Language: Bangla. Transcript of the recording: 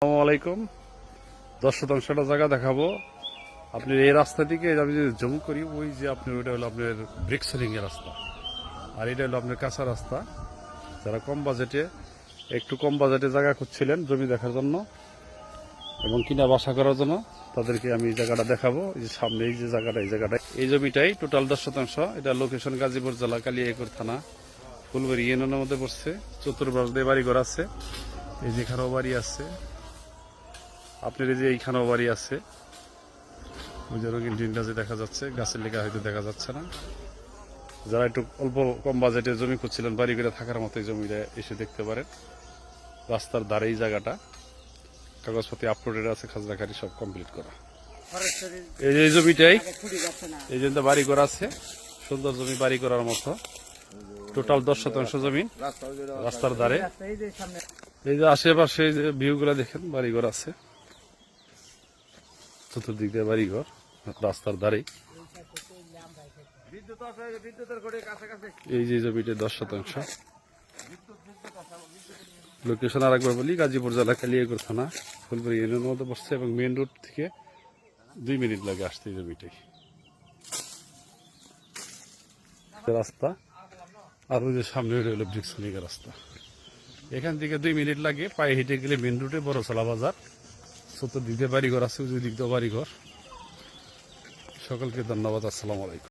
আসসালামু আলাইকুম। দশ শতাংশটা জায়গা দেখাবো। আপনি এই রাস্তা থেকে আমি যদি জম করি, ওই যে আপনি, ওইটা হলো আপনার ব্রিক রাস্তা। আর এটা হলো আপনার কাঁচা রাস্তা। যারা কম বাজেটে, একটু কম বাজেটে জায়গা খুঁজছিলেন জমি দেখার জন্য এবং কিনা বাসা করার জন্য, তাদেরকে আমি জায়গাটা দেখাবো। এই যে সামনে এই যে জায়গাটা, এই জায়গাটা এই জমিটাই টোটাল দশ শতাংশ। এটা লোকেশন গাজীপুর জেলা কালিয়াকুর থানা। ফুলবাড়ি ইউনিয়নের মধ্যে পড়ছে। চতুর্পাশ দিয়ে বাড়ি ঘর আছে। এই যেখানেও বাড়ি আছে। আপনার এই যে এইখানেও বাড়ি আছে, ওই যে রঙিন যে দেখা যাচ্ছে, গাছের লেখা হয়তো দেখা যাচ্ছে না। যারা একটু অল্প কম বাজেটে জমি খুঁজছিলেন, বাড়ি করে থাকার মতো জমিটা এসে দেখতে পারেন। রাস্তার ধারে এই জায়গাটা। কাগজপাতি আপলোডেড আছে খাজনাখারি সব কমপ্লিট করা। এই যে জমিটাই, এই জন্য বাড়ি করা আছে, সুন্দর জমি বাড়ি করার মতো। টোটাল দশ শতাংশ জমি রাস্তার ধারে। এই যে আশেপাশে যে ভিউ গুলা দেখেন বাড়িঘর আছে। চতুর্দিক দিয়ে বাড়ি ঘর, রাস্তার ধারে এই যে জমিতে দশ শতাংশ। লোকেশন আর একবার বলি, গাজীপুর জেলা কালিয়াকুর থানা ফুলবাড়ি ইউনিয়নের মধ্যে বসছে এবং মেন রোড থেকে দুই মিনিট লাগে আসতে এই জমিটাই। রাস্তা, আর ওই যে সামনে ব্রিক্সলিগের রাস্তা। এখান থেকে দুই মিনিট লাগে, পায়ে হেঁটে গেলে মেন রোডে বড় বাজার চতুর্দিক বাড়িঘর আছে ওই দিক দিয়ে বাড়িঘর সকলকে ধন্যবাদ আসসালামু আলাইকুম।